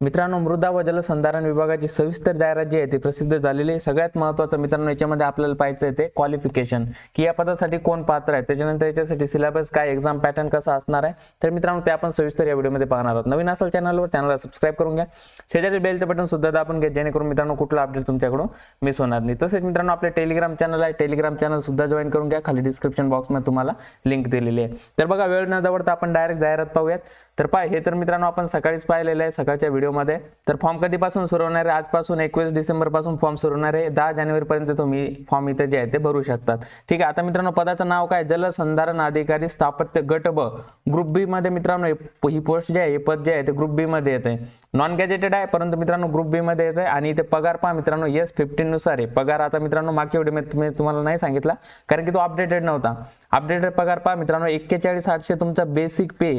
मित्रांनो मृदा व जलसंधारण विभागाची सविस्तर जाहिरात जी आहे ती प्रसिद्ध झालेली आहे. सगळ्यात महत्वाचं मित्रांनो याच्यामध्ये आपल्याला पाहायचं आहे ते क्वालिफिकेशन की या पदासाठी कोण पात्र आहे? त्याच्यानंतर याच्यासाठी सिलेबस काय एक्झाम पॅटर्न कसा असणार आहे? तर मित्रांनो ते आपण सविस्तर या व्हिडिओमध्ये पाहणार आहोत. नवीन असेल चॅनलवर चॅनलला सबस्क्राईब करून घ्या. शेजारी बेलचं बटन सुद्धा दाबून घ्या जेणेकरून मित्रांनो कुठला अपडेट तुमच्याकडून मिस होणार नाही. तसेच मित्रांनो आपले टेलिग्राम चॅनल आहे. टेलिग्राम चॅनल सुद्धा जॉईन करून घ्या. खाली डिस्क्रिप्शन बॉक्समध्ये तुम्हाला लिंक दिलेली आहे. तर बघा वेळ न दवडता आपण डायरेक्ट जाहिरात पाहूयात. तर पाय हे तर मित्रांनो आपण सकाळीच पाहिलेलं आहे. सकाळच्या व्हिडिओमध्ये. तर फॉर्म कधीपासून सुरू होणार आहे? आजपासून एकवीस डिसेंबरपासून फॉर्म सुरू होणार आहे. दहा जानेवारीपर्यंत तुम्ही फॉर्म इथे जे आहे ते भरू शकतात. ठीक आहे आता मित्रांनो पदाचं नाव काय? जलसंधारण अधिकारी स्थापत्य गट ब. ग्रुप बी मध्ये मित्रांनो ही पोस्ट जे आहे हे पद जे आहे ते ग्रुप बी मध्ये येते नॉन गॅजेटेड आहे परंतु मित्रांनो ग्रुप बी मध्ये येते आणि इथे पगार पहा मित्रांनो एस फिफ्टीन नुसार आहे. पगार आता मित्रांनो मागच्या व्हिडिओ मी तुम्हाला नाही सांगितला कारण की तो अपडेटेड नव्हता. अपडेटेड पगार पहा मित्रांनो एक्केचाळीस आठशे तुमचा बेसिक पे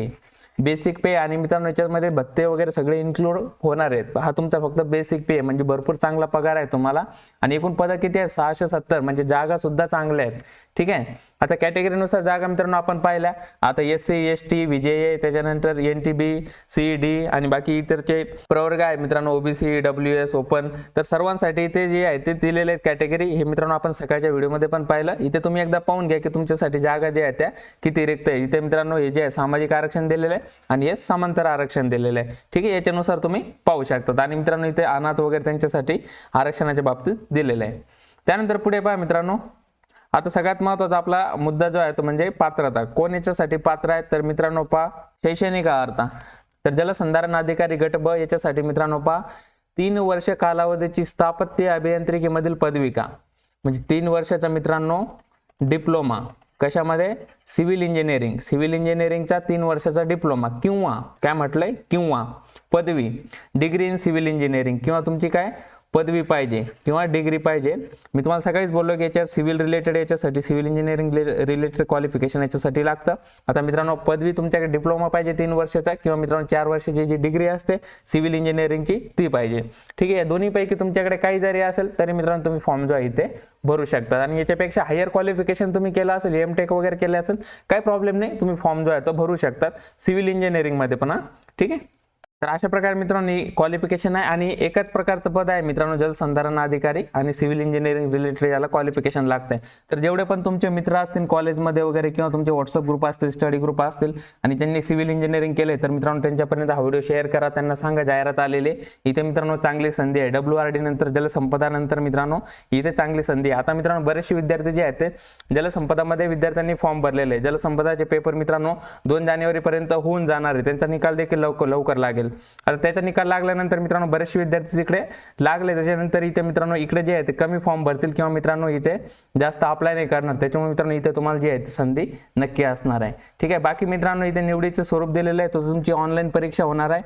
बेसिक पे आणि मित्रांनो याच्यामध्ये भत्ते वगैरे सगळे इन्क्लूड होणार आहेत. हा तुमचा फक्त बेसिक पे म्हणजे भरपूर चांगला पगार आहे तुम्हाला. आणि एकूण पद किती आहे सहाशे सत्तर. म्हणजे जागा सुद्धा चांगल्या आहेत. ठीक आहे? आता कॅटेगरीनुसार जागा मित्रांनो आपण पाहिल्या. आता S C S T V J त्याच्यानंतर N T B C D आणि बाकी इतरचे प्रवर्ग आहे मित्रांनो ओबीसी डब्ल्यू एस ओपन तर सर्वांसाठी इथे जे आहे ते दिलेले आहेत कॅटेगरी हे मित्रांनो आपण सकाळच्या व्हिडिओमध्ये पण पाहिलं. इथे तुम्ही एकदा पाहून घ्या की तुमच्यासाठी जागा ज्या आहे त्या किती रिक्त आहे इथे मित्रांनो हे जे आहे सामाजिक आरक्षण दिलेलं आहे आणि हे समांतर आरक्षण दिलेलं आहे. ठीक आहे? याच्यानुसार तुम्ही पाहू शकतात आणि मित्रांनो इथे अनाथ वगैरे त्यांच्यासाठी आरक्षणाच्या बाबतीत दिलेलं आहे. त्यानंतर पुढे पहा मित्रांनो. आता सगळ्यात महत्त्वाचा आपला मुद्दा जो आहे तो म्हणजे पात्रता. कोण याच्यासाठी पात्र आहे तर मित्रांनो पा शैक्षणिक अर्थ तर जलसंधारण अधिकारी गट ब याच्यासाठी मित्रांनो पा तीन वर्ष कालावधीची स्थापत्य अभियांत्रिकीमधील पदविका. म्हणजे तीन वर्षाचा मित्रांनो डिप्लोमा. कशामध्ये? Civil engineering. सिव्हिल इंजिनिअरिंगचा तीन वर्षाचा डिप्लोमा. किंवा काय म्हटलंय? किंवा. पदवी. Degree in civil engineering. किंवा तुमची काय? पदवी पाहिजे किंवा डिग्री पाहिजे. मी तुम्हाला सकाळीच बोललो की याच्या सिव्हिल रिलेटेड याच्यासाठी सिव्हिल इंजिनिअरिंग रिलेटेड क्वालिफिकेशन याच्यासाठी लागतं. आता मित्रांनो पदवी तुमच्याकडे डिप्लोमा पाहिजे तीन वर्षाचा किंवा मित्रांनो चार वर्षाची जी डिग्री असते सिव्हिल इंजिनिअरिंगची ती पाहिजे. ठीक आहे या दोन्हीपैकी तुमच्याकडे काही जरी असेल तरी मित्रांनो तुम्ही फॉर्म जो आहे इथे भरू शकतात. आणि याच्यापेक्षा हायर क्वालिफिकेशन तुम्ही केलं असेल एम टेक वगैरे केलं असेल काही प्रॉब्लेम नाही तुम्ही फॉर्म जो आहे तो भरू शकतात. सिव्हिल इंजिनिअरिंगमध्ये पण ठीक आहे? तर अशा प्रकारे मित्रांनो क्वालिफिकेशन आहे आणि एकाच प्रकारचं पद आहे मित्रांनो जलसंधारण अधिकारी आणि सिव्हिल इंजिनिअरिंग रिलेटेड याला क्वालिफिकेशन लागतंय. तर जेवढे पण तुमचे मित्र असतील कॉलेजमध्ये वगैरे किंवा तुमचे व्हॉट्सअप ग्रुप असतील स्टडी ग्रुप असतील आणि ज्यांनी सिव्हिल इंजिनिअरिंग केले तर मित्रांनो त्यांच्यापर्यंत हा व्हिडिओ शेअर करा त्यांना सांगा जाहिरात आलेली इथे मित्रांनो चांगली संधी आहे. डब्ल्यू आर डी नंतर जलसंपदा नंतर मित्रांनो इथे चांगली संधी आहे. आता मित्रांनो बरेचसे विद्यार्थी जे आहेत ते जलसंपदामध्ये विद्यार्थ्यांनी फॉर्म भरलेले आहे. जलसंपदाचे पेपर मित्रांनो दोन जानेवारीपर्यंत होऊन जाणार आहे. त्यांचा निकाल देखील लवकर लवकर लागेल. आता त्याचा निकाल लागल्यानंतर मित्रांनो बरेचसे विद्यार्थी तिकडे लागले. त्याच्यानंतर इथे मित्रांनो इकडे जे आहे ते कमी फॉर्म भरतील किंवा मित्रांनो इथे जास्त अप्लाय नाही करणार. त्याच्यामुळे मित्रांनो इथे तुम्हाला जी आहे ती संधी नक्की असणार आहे. ठीक आहे बाकी मित्रांनो इथे निवडीचं स्वरूप दिलेलं आहे. तो तुमची ऑनलाईन परीक्षा होणार आहे.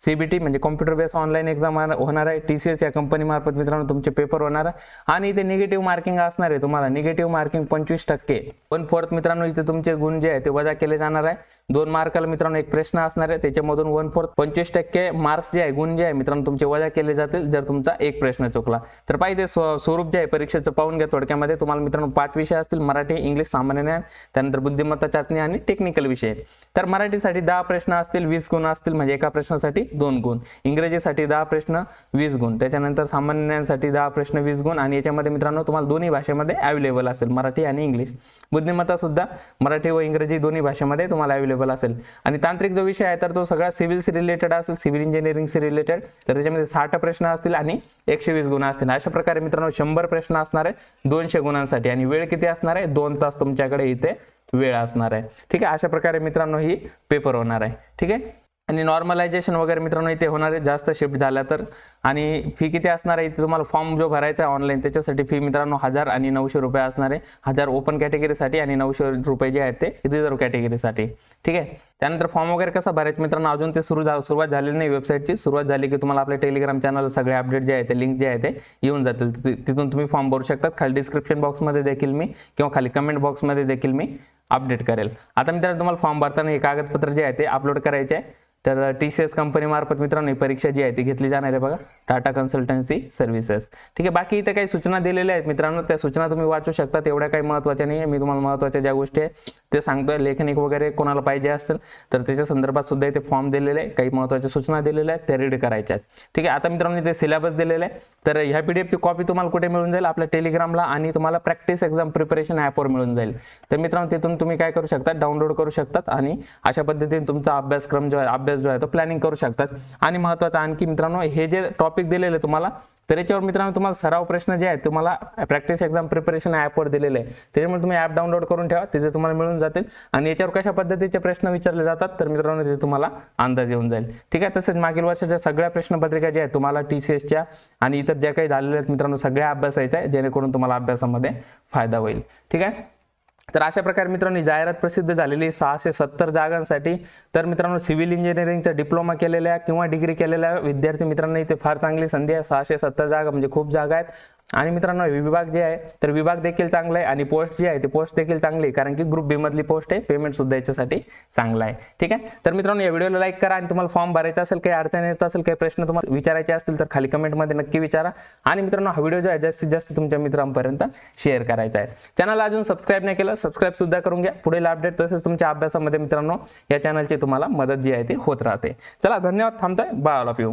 सीबीटी म्हणजे कॉम्प्युटर बेस ऑनलाईन एक्झाम होणार आहे. टी सी एस या कंपनीमार्फत मित्रांनो तुमचे पेपर होणार आहे. आणि इथे निगेटिव्ह मार्किंग असणार आहे तुम्हाला. निगेटिव्ह मार्किंग पंचवीस टक्के. वन फोर्थ मित्रांनो इथे तुमचे गुण जे आहे ते वजा केले जाणार आहे. दोन मार्काला मित्रांनो एक प्रश्न असणार आहे. त्याच्यामधून वन फोर्थ पंचवीस टक्के मार्क्स जे आहे गुण जे आहे मित्रांनो तुमचे वजा केले जातील जर तुमचा एक प्रश्न चुकला. तर पाहिजे स्व- स्वरूप जे आहे परीक्षेचं पाहून घ्या थोडक्यामध्ये. तुम्हाला मित्रांनो पाच विषय असतील मराठी इंग्लिश सामान्य ज्ञान त्यानंतर बुद्धिमत्ता चाचणी आणि टेक्निकल विषय. तर मराठीसाठी दहा प्रश्न असतील वीस गुण असतील म्हणजे एका प्रश्नासाठी दोन गुण. इंग्रजीसाठी दहा प्रश्न वीस गुण. त्याच्यानंतर सामान्य ज्ञानसाठी दहा प्रश्न वीस गुण. आणि याच्यामध्ये मित्रांनो तुम्हाला दोन्ही भाषेमध्ये अवेलेबल असेल मराठी आणि इंग्लिश. बुद्धिमत्ता सुद्धा मराठी व इंग्रजी दोन्ही भाषेमध्ये तुम्हाला अवेलेबल असेल. आणि तांत्रिक जो विषय आहे तर तो सगळा सिव्हिलशी रिलेटेड असेल सिव्हिल इंजिनिअरिंगशी रिलेटेड तर त्याच्यामध्ये साठ प्रश्न असतील आणि एकशे वीस गुण असतील. अशा प्रकारे मित्रांनो शंभर प्रश्न असणार आहे दोनशे गुणांसाठी. आणि वेळ किती असणार आहे? दोन तास तुमच्याकडे इथे वेळ असणार आहे. ठीक आहे? अशा प्रकारे मित्रांनो ही पेपर होणार आहे. ठीक आहे? आणि नॉर्मलायझेशन वगैरे मित्रांनो इथे होणार आहे जास्त शिफ्ट झाल्या तर. आणि फी किती असणार आहे? इथे तुम्हाला फॉर्म जो भरायचा आहे ऑनलाईन त्याच्यासाठी फी मित्रांनो हजार आणि नऊशे रुपये असणार आहे. हजार ओपन कॅटेगरीसाठी आणि नऊशे रुपये जे आहेत ते रिझर्व्ह कॅटेगरीसाठी ठीक आहे? त्यानंतर फॉर्म वगैरे कसा भरायचं? मित्रांनो अजून ते सुरू झा सुरुवात झालेली नाही वेबसाईटची सुरुवात झाली की तुम्हाला आपल्या टेलिग्राम चॅनल सगळे अपडेट जे आहे ते लिंक जे आहे ते येऊन जातील. तिथून तुम्ही फॉर्म भरू शकतात. खाली डिस्क्रिप्शन बॉक्समध्ये देखील मी किंवा खाली कमेंट बॉक्समध्ये देखील मी अपडेट करेल. आता मित्रांनो तुम्हाला फॉर्म भरताना हे कागदपत्र जे आहे ते अपलोड करायचे आहे. तर टी सी एस कंपनीमार्फत मित्रांनो ही परीक्षा जी आहे ती घेतली जाणार आहे बघा. टाटा कन्सल्टन्सी सर्व्हिसेस ठीक आहे बाकी इथे काही सूचना दिलेल्या आहेत मित्रांनो. त्या सूचना तुम्ही वाचू शकता. तेवढ्या काही महत्त्वाच्या नाही आहे मी तुम्हाला महत्त्वाच्या ज्या गोष्टी आहे ते सांगतोय. लेखनिक वगैरे कोणाला पाहिजे असेल तर त्याच्या संदर्भात सुद्धा इथे फॉर्म दिलेले आहे काही महत्त्वाच्या सूचना दिलेल्या आहेत त्या रीड करायच्या आहेत. ठीक आहे आता मित्रांनो इथे सिलेबस दिलेला आहे तर ह्या पी डी एफची कॉपी तुम्हाला कुठे मिळून जाईल? आपल्या टेलिग्रामला आणि तुम्हाला प्रॅक्टिस एक्झाम प्रिपरेशन ॲपवर मिळून जाईल. तर मित्रांनो तिथून तुम्ही काय करू शकता? डाउनलोड करू शकतात. आणि अशा पद्धतीने तुमचा अभ्यासक्रम जो आहे अभ्यास जो आहे तो प्लॅनिंग करू शकतात. आणि महत्त्वाचं आणखी मित्रांनो हे जे टॉपिक दिलेले तुम्हाला तर याच्यावर मित्रांनो तुम्हाला सराव प्रश्न जे आहेत तुम्हाला प्रॅक्टिस एक्झाम प्रिपरेशन ॲपवर दिलेले आहे. त्याच्यामुळे तुम्ही ॲप डाउनलोड करून ठेवा तिथे तुम्हाला मिळून जातील. आणि याच्यावर कशा पद्धतीचे प्रश्न विचारले जातात तर मित्रांनो तिथे तुम्हाला अंदाज येऊन जाईल. ठीक आहे तसेच मागील वर्षाच्या सगळ्या प्रश्नपत्रिका ज्या आहेत तुम्हाला टी सी एसच्या आणि इतर ज्या काही झालेल्या आहेत मित्रांनो सगळ्या अभ्यासायच्या आहे जेणेकरून तुम्हाला अभ्यासामध्ये फायदा होईल. ठीक आहे? तर अशा प्रकारे मित्रांनो जाहिरात प्रसिद्ध झालेली सहाशे सत्तर जागांसाठी. तर मित्रांनो सिव्हिल इंजिनिअरिंगचा डिप्लोमा केलेल्या किंवा डिग्री केलेल्या विद्यार्थी मित्रांनो इथे फार चांगली संधी आहे. सहाशे सत्तर जागा म्हणजे खूप जागा आहेत. आणि मित्रांनो विभाग जे आहे तर विभाग देखील चांगला आहे आणि पोस्ट जी आहे ती पोस्ट देखील चांगली आहे. कारण की ग्रुप बी मधली पोस्ट आहे पेमेंट सुद्धा याच्यासाठी चांगला आहे. ठीक आहे? तर मित्रांनो या व्हिडिओला लाईक करा आणि तुम्हाला फॉर्म भरायचा असेल काही अडचण येत असेल काही प्रश्न तुम्हाला विचारायचे असतील तर खाली कमेंटमध्ये नक्की विचारा. आणि मित्रांनो हा व्हिडिओ जो आहे जास्तीत जास्त तुमच्या मित्रांपर्यंत शेअर करायचा आहे. चॅनल अजून सबस्क्राईब नाही केलं सबस्क्राईब सुद्धा करून घ्या. पुढील अपडेट तसेच तुमच्या अभ्यासामध्ये मित्रांनो या चॅनलची तुम्हाला मदत जी आहे ती होत राहते. चला धन्यवाद. थांबतोय. Bye all of you